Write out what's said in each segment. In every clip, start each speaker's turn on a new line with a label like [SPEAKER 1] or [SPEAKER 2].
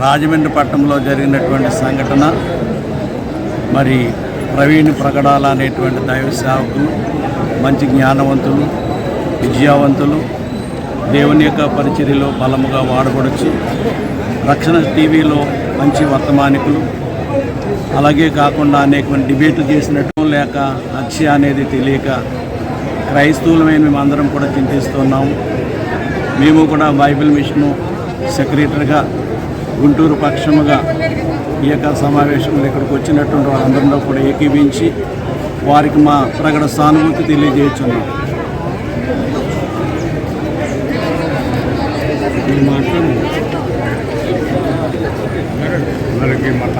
[SPEAKER 1] రాజమండ్రి పట్టణంలో జరిగినటువంటి సంఘటన మరి ప్రవీణ్ ప్రగడాల అనేటువంటి దైవ సేవకులు మంచి జ్ఞానవంతులు విజయవంతులు దేవుని యొక్క పరిచర్యలో బలముగా వాడబడచ్చు రక్షణ టీవీలో మంచి వర్తమానికులు అలాగే కాకుండా అనేకమంది డిబేట్లు చేసినట్టు లేక హత్య అనేది తెలియక క్రైస్తవులమైన మేము అందరం కూడా చింతిస్తున్నాము. మేము కూడా బైబిల్ మిషను సెక్రటరీగా గుంటూరు పక్షముగా ఈ యొక్క సమావేశంలో ఇక్కడికి వచ్చినటువంటి వాళ్ళందరిలో కూడా ఏకీభించి వారికి మా ప్రగడ సానుభూతి తెలియజేస్తున్నాం.
[SPEAKER 2] అందరికీ మన్నత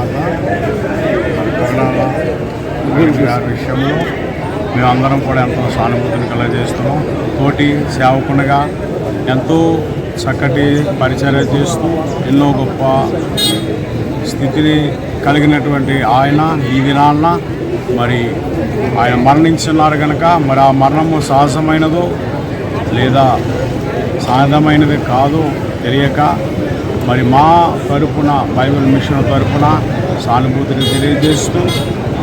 [SPEAKER 2] మరి గారి విషయంలో మేమందరం కూడా ఎంతో సానుభూతిని కలగజేస్తున్నాం. తోటి సేవకునిగా ఎంతో చక్కటి పరిచర్య చేస్తూ ఎన్నో గొప్ప స్థితిని కలిగినటువంటి ఆయన ఈ దినాన్న. మరి ఆయన మరణించున్నారు కనుక మరి ఆ మరణము సాహసమైనదో లేదా సాధమైనది కాదు తెలియక మరి మా తరపున బైబిల్ మిషన్ తరపున సానుభూతిని తెలియజేస్తూ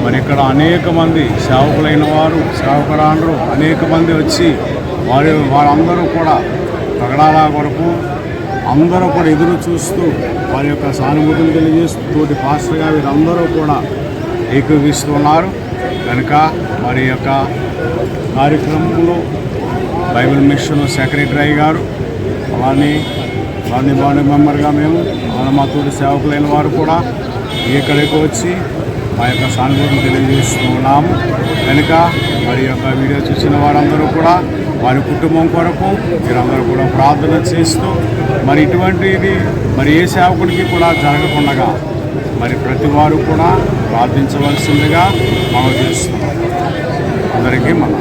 [SPEAKER 2] మరి ఇక్కడ అనేక మంది సేవకులైన వారు సేవకురాండ్రు అనేక మంది వచ్చి వారి వారందరూ కూడా తగడాల కొరకు అందరూ కూడా ఎదురు చూస్తూ వారి యొక్క సానుభూతిని తెలియజేస్తూ తోటి పాస్టర్గా వీరందరూ కూడా ఏకీవిస్తున్నారు కనుక వారి యొక్క కార్యక్రమంలో బైబిల్ మిషన్ సెక్రటరీ గారు అలానే గాంధీ బాండ్ మెంబర్గా మేము అలా మా తోటి సేవకులైన వారు కూడా ఇక్కడికి వచ్చి మా యొక్క సానుభూతిని తెలియజేస్తూ ఉన్నాము కనుక మరి యొక్క వీడియో చూసిన వారందరూ కూడా వారి కుటుంబం కొరకు మీరందరూ కూడా ప్రార్థన చేస్తూ మరి ఇటువంటిది మరి ఏ సేవకుడికి కూడా జరగకుండా మరి ప్రతి వారు కూడా ప్రార్థించవలసిందిగా మనం చేస్తున్నాం. అందరికీ మనం